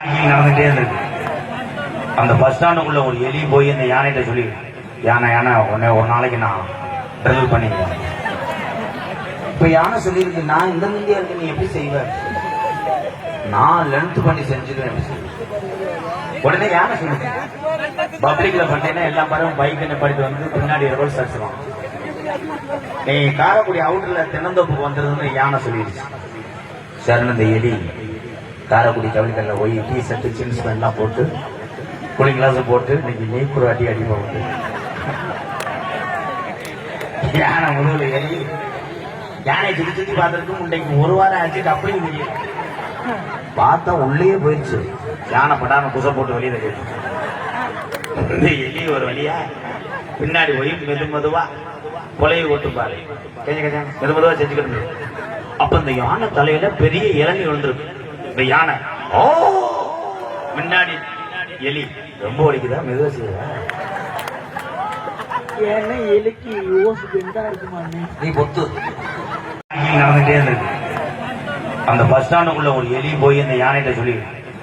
நடந்துட்டே இருந்தது. அந்த பஸ் ஸ்டாண்டுக்குள்ள ஒரு எலி போய் அந்த யானைகிட்ட சொல்லி யானை யானை உன்னை ஒரு நாளைக்கு நான் ட்ரில் பண்ணிக்கிறேன். இப்ப யானை சொல்லியிருக்கு நான் இந்த இந்தியா இருக்கு நீ எப்படி செய்வ? நான் லென்த் பண்ணி செஞ்சுக்கிறேன் உடனே யானை சொல்லுங்க பப்ளிக்ல பண்ணேன்னா எல்லா படமும் பைக் படித்து வந்து பின்னாடி ரிவர்ஸ் அடிச்சிடும் நீ காரைக்குடி அவுட்டர்ல தென்னந்தோப்புக்கு வந்துருதுன்னு யானை சொல்லிடுச்சு. சரண இந்த எலி காரைக்குடி கவிழ்கல்ல போய் டீ ஷர்ட் ஜீன்ஸ் பேண்ட்லாம் போட்டு கூலிங் கிளாஸ் போட்டு இன்னைக்கு நீக்குற அடி அடி போகுது. யானை முதுகுல ஏறி யானை சுற்றி சுற்றி பார்த்துருக்கு இன்னைக்கு ஒரு வாரம் ஆச்சு அப்படியே முடியும் பார்த்தா உள்ளே போயிடுச்சு யானை படாம குசை போட்டு வெளியில போயிடுச்சு. இந்த எலி ஒரு வழியா பின்னாடி போய் மெது மெதுவா கொலையை ஓட்டு மெது மெதுவா செஞ்சுக்கிட்டு அப்ப இந்த யானை தலையில பெரிய இறங்கி விழுந்திருக்கு. இந்த யானை ஓ! முன்னாடி எலி. ரொம்ப வலிக்குதா மெதுவா செய்யுதா? ஏன்னா எலிக்கு ஓசு பெண்டா இருக்குமாண்ணே நீ பொத்து. நடந்துட்டே இருந்தது. அந்த பஸ் ஸ்டாண்டுக்குள்ள ஒரு எலி போய் அந்த யானைகிட்ட சொல்லி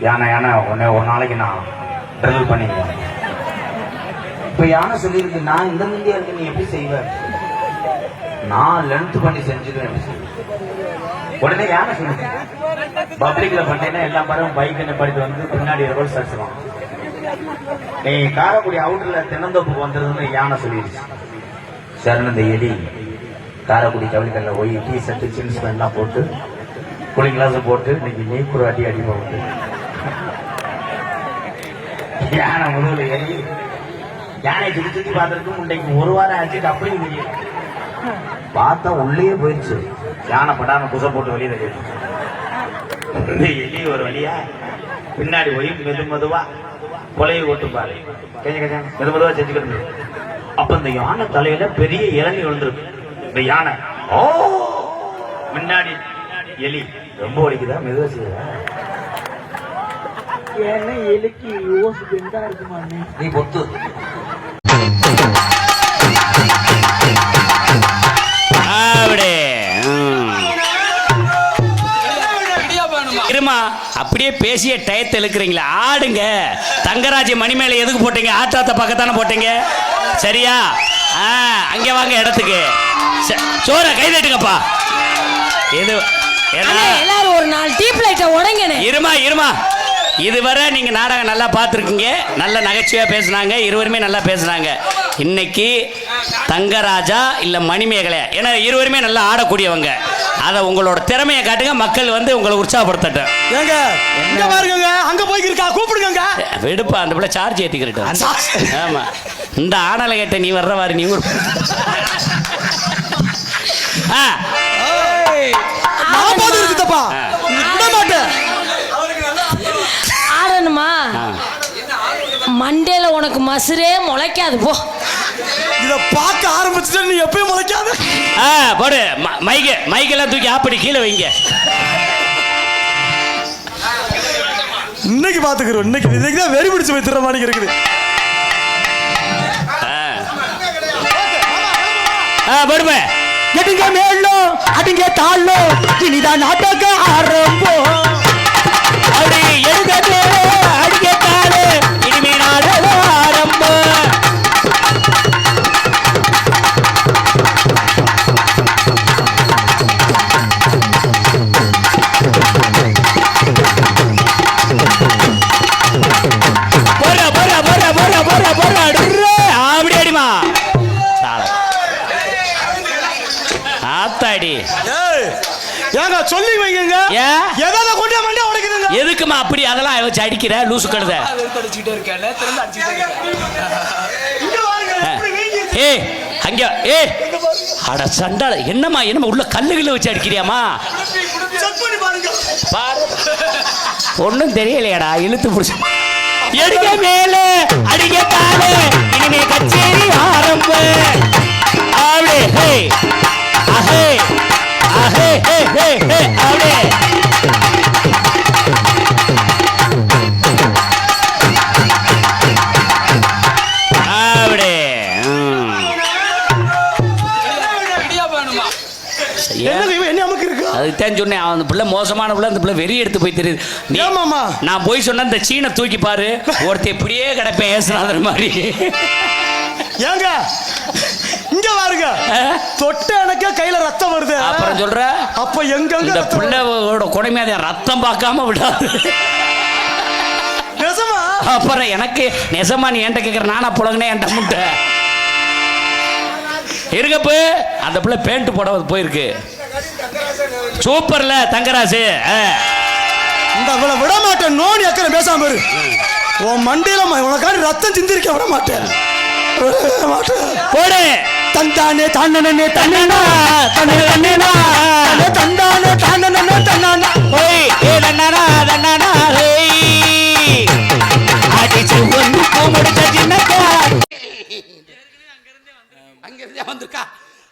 யானை யானை உன்னை ஒரு நாளைக்கு நான் ட்ரில் பண்ணிக்கிறேன். இப்ப யானை சொல்லியிருக்கு நான் இந்த இந்தியா இருக்கு நீ எப்படி செய்வ? நான் லென்த் பண்ணி செஞ்சுக்கிறேன்? உடனே யானை சொல்லுங்க பப்ளிக்ல பண்ணேன்னா எல்லா படமும் பைக் படித்து வந்து பின்னாடி ரிவர்ஸ் அடிச்சிடும் நீ காரைக்குடி அவுட்டர்ல தென்னந்தோப்புக்கு வந்துருதுன்னு யானை சொல்லிடுச்சு. சரின்னு இந்த எலி? காரைக்குடி கவிதையில் போய் டீ ஷர்ட் ஜீன்ஸ் எல்லாம் போட்டு கூலிங் கிளாஸ் போட்டு இன்னைக்கு நீக்குற அடி அடி போகுது யானை முதுகுல ஏறி யானை சுற்றி சுற்றி பார்த்துருக்கு இன்னைக்கு ஒரு வாரம் ஆச்சு அப்படியே பார்த்தா உள்ளே போயிடுச்சு. யானை படாம குசை போட்டு வெளியில இந்த எலி ஒரு வழியா பின்னாடி போய் மெது மெதுவா கொலையை ஓட்டு பாரு கஜ கஜ மெது மெதுவா செஞ்சுக்கிட்டு அப்ப இந்த யானை தலையில பெரிய இளநி விழுந்திருக்கு. இந்த யானை. ஓ! முன்னாடி எலி. ரொம்ப வலிக்குதா? மெதுவா செய்யுதா? ஏன்னா எலிக்கு பெண்டா நீ பொத்து. இருமா அப்படியே பேசிய டயத்தை இழுக்கிறீங்களா ஆடுங்க. தங்கராஜ் மணிமேல எதுக்கு போட்டீங்க? ஆத்தாத்த பக்கத்தானே போட்டீங்க? சரியா? ஆ அங்கே வாங்க இடத்துக்கு. சோற கை தட்டுங்கப்பா. அண்ணே, எல்லாரும் ஒரு நாலு டீப் லைட்டை உடங்கண்ணே. இருமா இருமா. இதுவரை நீங்க நாடகம் நல்லா பார்த்துருக்கீங்க. நல்ல நகைச்சுவையா பேசுனாங்க. இருவருமே நல்லா பேசுனாங்க. இன்னைக்கு தங்கராஜா இல்ல மணிமேகலை ஏன்னா இருவருமே நல்லா ஆடக்கூடியவங்க. அதை உங்களோட திறமையை காட்டுங்க. மக்கள் வந்து உங்களை உற்சாகப்படுத்தட்டும். ஏங்க இங்க பாருங்க அங்க போய்க்கிருக்கா கூப்பிடுங்க வெடுப்பா அந்த பிள்ளை சார்ஜ் ஏத்திக்கிட்டு. ஆமா. இந்த ஆடலை கேட்ட நீ வர்ற மாதிரி நீ ஒரு ஆடணுமா? ஆ. மண்டேல உனக்கு மசுரே முளைக்காது போ. இத பார்க்க ஆரம்பிச்சுட்டா நீ எப்பயும் முளைக்காது. ஆ போடு. மைக்கு மைக்கெல்லாம் தூக்கி ஆப்படி கீழே வைங்க. இன்னைக்கு பாத்துக்கிறோம் இன்னைக்கு இன்னைக்கு தான் வெறி பிடிச்சு போய் திற மாதிரி இருக்குது. ஆ. போடுமே. எடிங்க மேலும் அடிங்க தாழும் இனிதான் நாட்டக்க ஆரம்பம். அப்படி எழுதது கொண்டு மண்டே உடைக்குதுங்க. எதுக்குமா அப்படி? அதெல்லாம் வச்சு அடிக்கிற? லூசு கழுத. ஏய் அங்க ஏய். அட சண்டால என்னம்மா என்னம்மா உள்ள கல்லு கில்லு வச்சு அடிக்கிறியாமா செக் பண்ணி பாருங்க. பாரு ஒன்றும் தெரியலையாடா இழுத்து பிடிச்சி. எடுக்க மேல அடிக்க தாழ அதுதான் சொன்னேன். அந்த பிள்ளை மோசமான பிள்ளை அந்த பிள்ளை வெறி எடுத்து போய் தெரியுது? நான் போய் சொன்ன இந்த சீனை தூக்கி பாரு. ஒருத்தன் இப்படியே கிடப்பேன் ஏசுனாதர் மாதிரி. ஏங்க? இங்க பாருங்க? தொட்ட எனக்கு கையில ரத்தம் வருது. அப்புறம் சொல்ற? அப்ப எங்கெங்க இந்த? பிள்ளையோட குடைமையாத ரத்தம் பார்க்காம விடாது. நிஜமா அப்புறம் எனக்கு நெசமா நீ என்கிட்ட கேட்குற நானா புழங்கினே என்கிட்ட முட்டை. இருக்கப்பு அந்த பிள்ளை பேண்ட் போட போயிருக்கு. சூப்பர்ல தங்கராசு. இந்த அவளை விட மாட்டேன். நோனி அக்கறை பேசாம இரு. உன் மண்டையில உனக்காண்டி ரத்தம் சிந்திருக்க விட மாட்டேன். விட மாட்டேன். போடு. தந்தானே தாண்டனே தன்னனா? தன்னனா? தந்தானே தாண்டனே தன்னானா? ஓய் ஏ தன்னானா தன்னானா ஏய் அடிச்சு ஒன்று முடிச்ச சின்னக்கா அங்கிருந்தே வந்திருக்கா.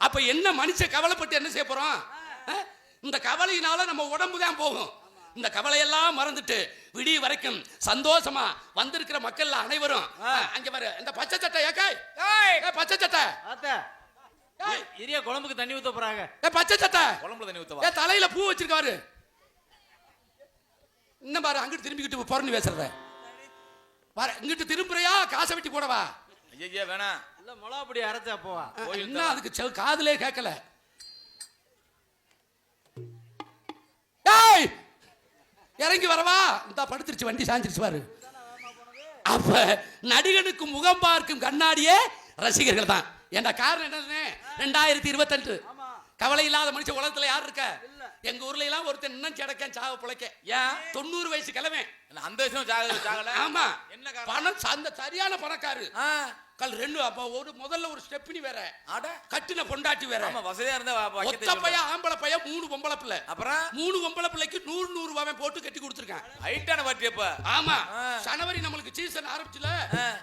அப்ப என்ன மனுஷன் கவலைப்பட்டு என்ன செய்ய போறோம் இந்த கவலையினால நம்ம உடம்பு தான் போகும். இந்த கவலையெல்லாம் மறந்துட்டு விடிய வரைக்கும் சந்தோஷமா வந்திருக்கிற மக்கள் அனைவரும் அங்க பாரு இந்த பச்சை சட்டை ஏக்காய் ஏய், பச்சை சட்டை. ஏய், இரிய குழம்புக்கு தண்ணி ஊத்த போறாங்க. ஏய், பச்சை சட்டை. குழம்புல தண்ணி ஊத்தவா? ஏ தலையில பூ வச்சிருக்காரு. இன்னும் பாரு அங்கிட்டு திரும்பிக்கிட்டு பொறந்து பேசுறத. பாரு இங்கிட்டு திரும்புறியா? காசை வெட்டி போடவா? ஐயா வேணாம். இல்ல மிளகா பொடி அரைச்சா போவா. என்ன அதுக்கு காதுலே கேட்கல ஏய்! இறங்கி வரவா? இந்த படுத்துருச்சு வண்டி சாஞ்சிருச்சு பாரு. அப்ப நடிகனுக்கு முகம் பார்க்கும் கண்ணாடியே ரசிகர்கள் தான். என்ற காரணம் என்னது ரெண்டாயிரத்தி இருபத்தெட்டு. கவலை இல்லாத மனுஷன் உலகத்துல யார் இருக்க? எங்க ஊர்ல எல்லாம் ஒருத்தன் இன்னும் கிடக்கேன் சாவ பிழைக்க. ஏன்? தொண்ணூறு வயசு கிழமை அந்த விஷயம் ஜாகல ஆமா. என்ன காரணம்? பணம் அந்த சரியான பணக்காரு. கல் ரெண்டு அப்ப ஒரு முதல்ல ஒரு ஸ்டெப்னி வேற. அட கட்டின பொண்டாட்டி வேற. ஆமா வசதியா இருந்தா ஒத்த. பையன் ஆம்பளை பையன் மூணு பொம்பளை பிள்ளை. அப்புறம்? மூணு பொம்பளை பிள்ளைக்கு நூறு நூறு ரூபாய் போட்டு கட்டி கொடுத்துருக்கேன். ஹைட்டான பாட்டி அப்ப. ஆமா. ஆ. ஜனவரி நம்மளுக்கு சீசன் ஆரம்பிச்சுல.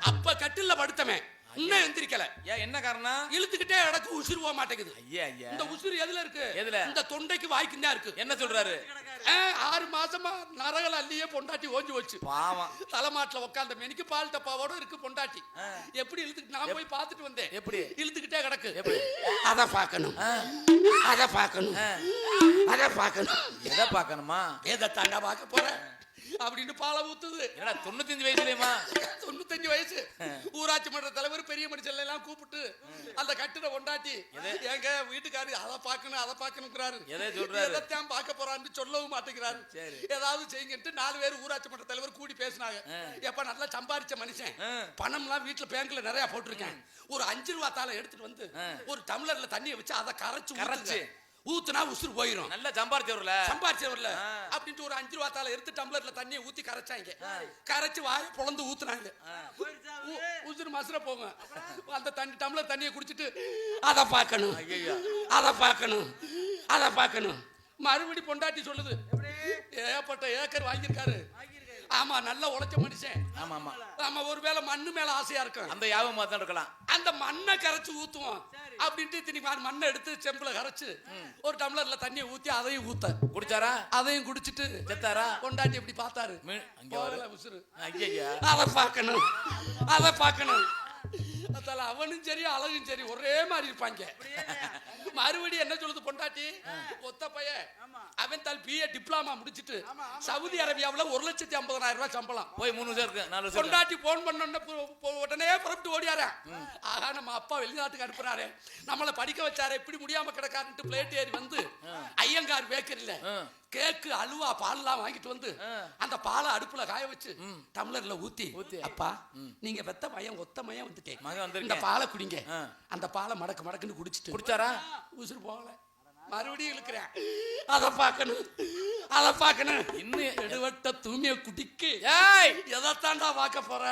அப்ப கட்டில்ல படுத்தவன். இன்னும் எந்திரிக்கல. ஏன் என்ன காரணம்? இழுத்துக்கிட்டே இடக்கு உசுறு போக மாட்டேங்குது. ஐயா ஐயா. இந்த உசுறு எதுல இருக்கு? எதுல? இந்த தொண்டைக்கு வாய்க்கும் தான் இருக்கு. என்ன சொல்றாரு? ஆறு மாசமா நரகள் அள்ளியே பொண்டாட்டி ஓஞ்சி வச்சு பாவம். தலைமாட்டுல உட்காந்த மெனிக்கு பால் டப்பாவோட இருக்கு பொண்டாட்டி. எப்படி இழுத்துட்டு நான் போய் பார்த்துட்டு வந்தேன். எப்படி? இழுத்துக்கிட்டே கிடக்கு. எப்படி? அத பார்க்கணும். அத பார்க்கணும். அத பார்க்கணும். எதை பார்க்கணுமா? எதை தாண்டா பார்க்க போறேன் அப்படின்னு பாலை ஊத்துது. தொண்ணூத்தஞ்சு வயசுலயுமா? தொண்ணூத்தஞ்சு வயசு. ஊராட்சி மன்ற தலைவர் பெரிய மனுஷன் எல்லாம் கூப்பிட்டு அந்த கட்டிட கொண்டாட்டி எங்க வீட்டுக்காரு அதை பார்க்கணும் அதை பார்க்கணுங்கிறாரு? எதைத்தான் பார்க்க போறான்னு சொல்லவும் மாட்டேங்கிறாரு. ஏதாவது செய்யுங்கன்ட்டு நாலு பேர் ஊராட்சி மன்ற தலைவர் கூடி பேசினாங்க. எப்ப நல்லா சம்பாரிச்ச மனுஷன். பணம்லாம் வீட்டுல பேங்க்ல நிறைய போட்டிருக்கேன். ஒரு அஞ்சு ரூபா தாளை எடுத்துட்டு வந்து ஒரு டம்ளர்ல தண்ணியை வச்சு அதை கரைச்சு கரைச்சு. ஊத்துனா உசுறு போயிரும். நல்லா சம்பாரிச்சவர்ல. சம்பாரிச்சவர்ல. அப்படின்ட்டு ஒரு அஞ்சு ரூபா தாளை எடுத்து டம்ளர்ல தண்ணியை ஊத்தி கரைச்சாங்க. கரைச்சு வாய பொழந்து ஊத்துனாங்க. உசுறு மசுர போங்க அந்த தண்ணி டம்ளர் தண்ணியை குடிச்சிட்டு அதை பார்க்கணும் அதை பார்க்கணும் அதை பார்க்கணும் மறுபடி பொண்டாட்டி சொல்லுது. ஏகப்பட்ட ஏக்கர் வாங்கியிருக்காரு. ஆமா நல்லா உழைச்ச மனுஷன். ஆமா ஆமா. ஆமா ஒருவேளை மண்ணு மேல ஆசையா இருக்கும். அந்த யாபம் தான் இருக்கலாம். அந்த மண்ணை கரைச்சு ஊத்துவோம். அப்படின்ட்டு திரும்பி மண்ணை எடுத்து செம்புல கரைச்சு ஒரு டம்ளர்ல தண்ணியை ஊத்தி அதையும் ஊத்த குடிச்சாரா? அதையும் குடிச்சிட்டு செத்தாரா? கொண்டாட்டி எப்படி பார்த்தாரு? அங்க ஐயா அதை பார்க்கணும். அதை பார்க்கணும். அதால அவனும் சரி அழகும் சரி ஒரே மாதிரி இருப்பாங்க. மறுபடியும் என்ன சொல்லுது பொண்டாட்டி? ஒத்த பையன். அவன் தால் பிஏ டிப்ளமா முடிச்சிட்டு சவுதி அரேபியாவுல ஒரு லட்சத்தி ஐம்பதனாயிரம் ரூபாய் சம்பளம். போய் மூணு வருஷம் இருக்கு நாலு. பொண்டாட்டி போன் பண்ண உடனே புறப்பட்டு ஓடியாரா? ஆகா நம்ம அப்பா வெளிநாட்டுக்கு அனுப்புறாரு. நம்மளை படிக்க வச்சாரு இப்படி முடியாம கிடக்காருன்ட்டு பிளேட் ஏறி வந்து ஐயங்கார் பேக்கரியில கேக்கு அல்வா பால்லாம் வாங்கிட்டு வந்து அந்த பாலை அடுப்புல காய வச்சு டம்ளர்ல ஊத்தி அப்பா நீங்க வெத்த மயம் ஒத்த மயம் வந்துட்டேன். இந்த பாலை குடிங்க. அந்த பாலை மடக்கு மடக்குன்னு குடிச்சிட்டு. குடிச்சாரா? உசுறு போகல. மறுபடியும் இழுக்கிறேன். அதை பார்க்கணும். அதை பார்க்கணும். இன்னும் எடுவட்ட தூமிய குடிக்கு. ஏய்! எதைத்தாண்டா பார்க்க போற?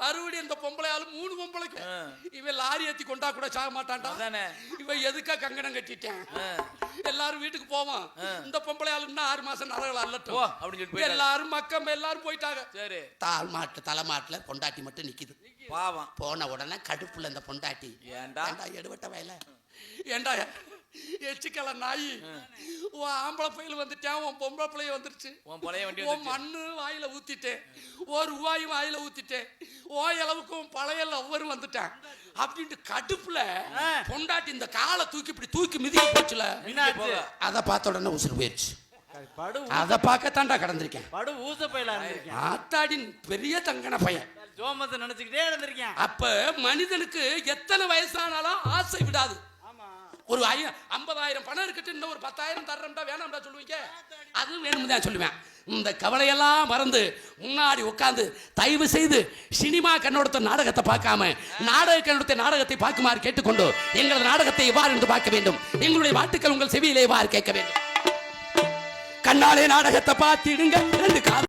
மறுபடியும் இந்த பொம்பளை ஆளு மூணு பொம்பளைக்கு இவன் லாரி ஏத்தி கொண்டா கூட சாக மாட்டான்டா. இவன் எதுக்கா கங்கணம் கட்டிட்டேன்? எல்லாரும் வீட்டுக்கு போவோம். இந்த பொம்பளை ஆளு இன்னும் ஆறு மாசம் நரகள் ஓ அல்லட்டும் அப்படின்னு போயிட்டாரு. எல்லாரும் மக்கம் எல்லாரும் போயிட்டாங்க. சரி. தால் மாட்டு தலை மாட்டுல பொண்டாட்டி மட்டும் நிக்குது. பாவம். போன உடனே கடுப்புல இந்த பொண்டாட்டி. ஏன்டா? எடுவட்ட வயல? ஏண்டா எச்சிக்கல நாய் உன் ஆம்பளை பையல் வந்துட்டான் உன் பொம்பளை பிள்ளைய வந்துருச்சு. உன் பழைய வண்டி உன். மண்ணு வாயில ஊத்திட்டேன். ஒரு ரூபாயும் வாயில ஊத்திட்டேன். ஓ அளவுக்கு உன் பழைய லவ்வரும் வந்துட்டான். அப்படின்ட்டு கடுப்புல பொண்டாட்டி இந்த காலை தூக்கி இப்படி தூக்கி மிதிக்க போச்சுல? அதை பார்த்த உடனே உசுறு போயிடுச்சு படு அதை பார்க்கத்தான்டா கடந்திருக்கேன். படு ஊச பயில ஆத்தாடின் பெரிய தங்கன பையன். ஜோமத்தை நினைச்சுக்கிட்டே இருந்திருக்கேன். அப்ப மனிதனுக்கு எத்தனை வயசானாலும் ஆசை விடாது. ஒரு ஐய ஐம்பதாயிரம் பணம் இருக்கட்டு இன்னும் ஒரு பத்தாயிரம் தர்றோம்டா வேணாம்டா சொல்லுவீங்க. அதுவும் வேணும் தான் சொல்லுவேன். இந்த கவலையெல்லாம் மறந்து முன்னாடி உட்காந்து தயவு செய்து சினிமா கண்ணோடத்த நாடகத்தை பார்க்காம நாடக கண்ணோடத்த நாடகத்தை பார்க்குமாறு கேட்டுக்கொண்டு எங்களது நாடகத்தை எவ்வாறு என்று பார்க்க வேண்டும்? எங்களுடைய வாட்டுக்கள் உங்கள் செவியிலே எவ்வாறு கேட்க வேண்டும்? கண்ணாலே நாடகத்தை பார்த்திடுங்க ரெண்டு காது